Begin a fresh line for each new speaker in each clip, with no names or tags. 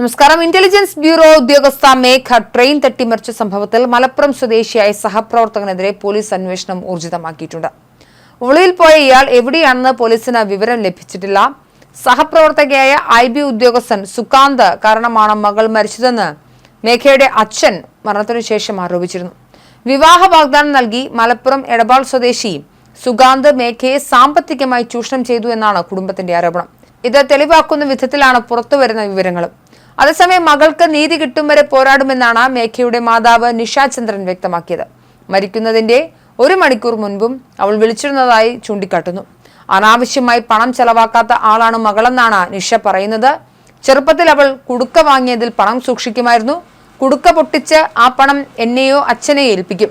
നമസ്കാരം. Intelligence bureau ഉദ്യോഗസ്ഥ മേഘ train തട്ടിമറിച്ച സംഭവത്തിൽ മലപ്പുറം സ്വദേശിയായ സഹപ്രവർത്തകനെതിരെ പോലീസ് അന്വേഷണം ഊർജിതമാക്കിയിട്ടുണ്ട്. ഒളിയിൽ പോയ ഇയാൾ എവിടെയാണെന്ന് പോലീസിന് വിവരം ലഭിച്ചിട്ടില്ല. സഹപ്രവർത്തകയായ ഐ ബി ഉദ്യോഗസ്ഥൻ സുകാന്ത് കാരണമാണ് മകൾ മരിച്ചതെന്ന് മേഘയുടെ അച്ഛൻ മരണത്തിനു ശേഷം ആരോപിച്ചിരുന്നു. വിവാഹ വാഗ്ദാനം നൽകി മലപ്പുറം എടപ്പാൾ സ്വദേശി സുകാന്ത് മേഘയെ സാമ്പത്തികമായി ചൂഷണം ചെയ്തു എന്നാണ് കുടുംബത്തിന്റെ ആരോപണം. ഇത് തെളിവാക്കുന്ന വിധത്തിലാണ് പുറത്തുവരുന്ന വിവരങ്ങളും. അതേസമയം മകൾക്ക് നീതി കിട്ടും വരെ പോരാടുമെന്നാണ് മേഘയുടെ മാതാവ് നിഷാചന്ദ്രൻ വ്യക്തമാക്കിയത്. മരിക്കുന്നതിന്റെ ഒരു മണിക്കൂർ മുൻപും അവൾ വിളിച്ചിരുന്നതായി ചൂണ്ടിക്കാട്ടുന്നു. അനാവശ്യമായി പണം ചെലവാക്കാത്ത ആളാണ് മകളെന്നാണ് നിഷ പറയുന്നത്. ചെറുപ്പത്തിൽ അവൾ കുടുക്ക വാങ്ങിയതിൽ പണം സൂക്ഷിക്കുമായിരുന്നു. കുടുക്ക പൊട്ടിച്ച് ആ പണം എന്നെയോ അച്ഛനെയോ ഏൽപ്പിക്കും.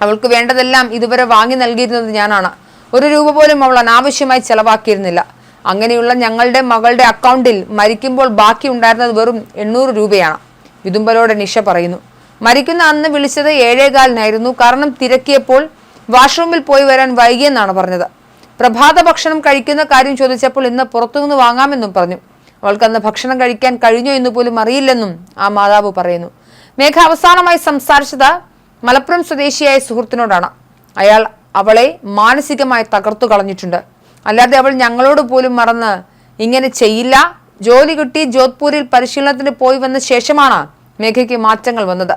അവൾക്ക് വേണ്ടതെല്ലാം ഇതുവരെ വാങ്ങി നൽകിയിരുന്നത് ഞാനാണ്. ഒരു രൂപ പോലും അവൾ അനാവശ്യമായി ചെലവാക്കിയിരുന്നില്ല. അങ്ങനെയുള്ള ഞങ്ങളുടെ മകളുടെ അക്കൗണ്ടിൽ മരിക്കുമ്പോൾ ബാക്കി ഉണ്ടായിരുന്നത് വെറും എണ്ണൂറ് രൂപയാണ്. വിതുമ്പലോടെ നിഷ പറയുന്നു. മരിക്കുന്ന അന്ന് വിളിച്ചത് ഏഴേകാലിനായിരുന്നു. കാരണം തിരക്കിയപ്പോൾ വാഷ്റൂമിൽ പോയി വരാൻ വൈകിയെന്നാണ് പറഞ്ഞത്. പ്രഭാത ഭക്ഷണം കഴിക്കുന്ന കാര്യം ചോദിച്ചപ്പോൾ ഇന്ന് പുറത്തുനിന്ന് വാങ്ങാമെന്നും പറഞ്ഞു. അവൾക്ക് അന്ന് ഭക്ഷണം കഴിക്കാൻ കഴിഞ്ഞോ എന്ന് പോലും അറിയില്ലെന്നും ആ മാതാവ് പറയുന്നു. മേഘ അവസാനമായി സംസാരിച്ചത് മലപ്പുറം സ്വദേശിയായ സുഹൃത്തിനോടാണ്. അയാൾ അവളെ മാനസികമായി തകർത്തു കളഞ്ഞിട്ടുണ്ട്. അല്ലാതെ അവൾ ഞങ്ങളോട് പോലും മറന്ന് ഇങ്ങനെ ചെയ്യില്ല. ജോലി കിട്ടി ജോധ്പൂരിൽ പരിശീലനത്തിന് പോയി വന്ന ശേഷമാണ് മേഘയ്ക്ക് മാറ്റങ്ങൾ വന്നത്.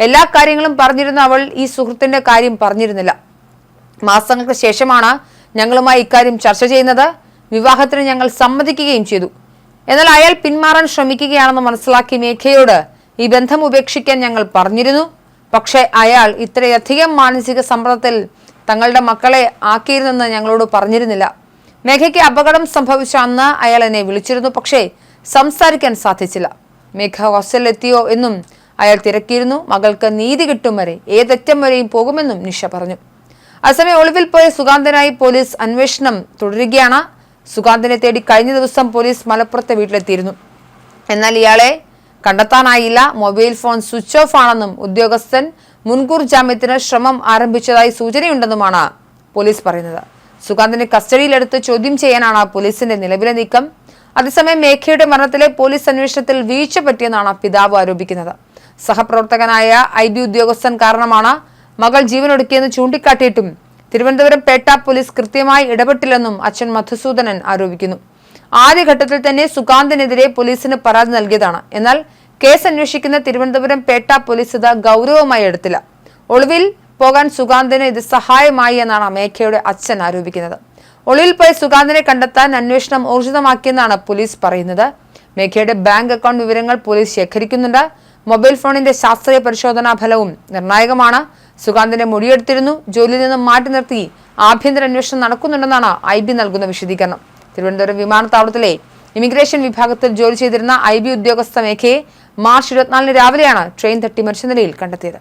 എല്ലാ കാര്യങ്ങളും പറഞ്ഞിരുന്ന അവൾ ഈ സുഹൃത്തിന്റെ കാര്യം പറഞ്ഞിരുന്നില്ല. മാസങ്ങൾക്ക് ശേഷമാണ് ഞങ്ങളുമായി ഇക്കാര്യം ചർച്ച ചെയ്യുന്നത്. വിവാഹത്തിന് ഞങ്ങൾ സമ്മതിക്കുകയും ചെയ്തു. എന്നാൽ അയാൾ പിന്മാറാൻ ശ്രമിക്കുകയാണെന്ന് മനസ്സിലാക്കി മേഘയോട് ഈ ബന്ധം ഉപേക്ഷിക്കാൻ ഞങ്ങൾ പറഞ്ഞിരുന്നു. പക്ഷേ അയാൾ ഇത്രയധികം മാനസിക സമ്മർദ്ദത്തിൽ തങ്ങളുടെ മക്കളെ ആക്കിയിരുന്നെന്ന് ഞങ്ങളോട് പറഞ്ഞിരുന്നില്ല. മേഘയ്ക്ക് അപകടം സംഭവിച്ച അന്ന് അയാൾ എന്നെ വിളിച്ചിരുന്നു പക്ഷേ സംസാരിക്കാൻ സാധിച്ചില്ല. മേഘ ഹോസ്റ്റലിലെത്തിയോ എന്നും അയാൾ തിരക്കിയിരുന്നു. മകൾക്ക് നീതി കിട്ടും വരെ ഏതറ്റം വരെയും പോകുമെന്നും നിഷ പറഞ്ഞു. അസമയം ഒളിവിൽ പോയ സുഗാന്തനായി പോലീസ് അന്വേഷണം തുടരുകയാണ്. സുഗാന്തിനെ തേടി കഴിഞ്ഞ ദിവസം പോലീസ് മലപ്പുറത്തെ വീട്ടിലെത്തിയിരുന്നു. എന്നാൽ ഇയാളെ കണ്ടെത്താനായില്ല. മൊബൈൽ ഫോൺ സ്വിച്ച് ഓഫ് ആണെന്നും ഉദ്യോഗസ്ഥൻ മുൻകൂർ ജാമ്യത്തിന് ശ്രമം ആരംഭിച്ചതായി സൂചനയുണ്ടെന്നുമാണ് പോലീസ് പറയുന്നത്. സുഗാന്തിനെ കസ്റ്റഡിയിലെടുത്ത് ചോദ്യം ചെയ്യാനാണ് പോലീസിന്റെ നിലവിലെ നീക്കം. അതേസമയം മേഘയുടെ മരണത്തിലെ പോലീസ് അന്വേഷണത്തിൽ വീഴ്ച പറ്റിയെന്നാണ് പിതാവ് ആരോപിക്കുന്നത്. സഹപ്രവർത്തകനായ ഐ ബി ഉദ്യോഗസ്ഥൻ കാരണമാണ് മകൾ ജീവനൊടുക്കിയെന്ന് ചൂണ്ടിക്കാട്ടിയിട്ടും തിരുവനന്തപുരം പേട്ട പോലീസ് കൃത്യമായി ഇടപെട്ടില്ലെന്നും അച്ഛൻ മധുസൂദനൻ ആരോപിക്കുന്നു. ആദ്യഘട്ടത്തിൽ തന്നെ സുകാന്തിനെതിരെ പോലീസിന് പരാതി നൽകിയതാണ്. എന്നാൽ കേസ് അന്വേഷിക്കുന്ന തിരുവനന്തപുരം പേട്ട പോലീസ് ഇത് ഗൗരവമായി എടുത്തില്ല. ഒളിവിൽ പോകാൻ സുഗാന്തിന് ഇത് സഹായമായി എന്നാണ് അമേഖയുടെ അച്ഛൻ ആരോപിക്കുന്നത്. ഒളിയിൽ പോയ സുഗാന്തിനെ കണ്ടെത്താൻ അന്വേഷണം ഊർജിതമാക്കിയെന്നാണ് പോലീസ് പറയുന്നത്. മേഘയുടെ ബാങ്ക് അക്കൗണ്ട് വിവരങ്ങൾ പോലീസ് ശേഖരിക്കുന്നുണ്ട്. മൊബൈൽ ഫോണിന്റെ ശാസ്ത്രീയ പരിശോധനാ ഫലവും നിർണായകമാണ്. സുഗാന്തിനെ മൊഴിയെടുത്തിരുന്നു ജോലിയിൽ നിന്നും മാറ്റി നിർത്തി ആഭ്യന്തര അന്വേഷണം നടക്കുന്നുണ്ടെന്നാണ് ഐ ബി നൽകുന്ന വിശദീകരണം. തിരുവനന്തപുരം വിമാനത്താവളത്തിലെ ഇമിഗ്രേഷൻ വിഭാഗത്തിൽ ജോലി ചെയ്തിരുന്ന ഐ ബി ഉദ്യോഗസ്ഥ മേഘയെ മാർച്ച് ഇരുപത്തിനാലിന് രാവിലെയാണ് ട്രെയിൻ തട്ടി മരിച്ച നിലയിൽ കണ്ടെത്തിയത്.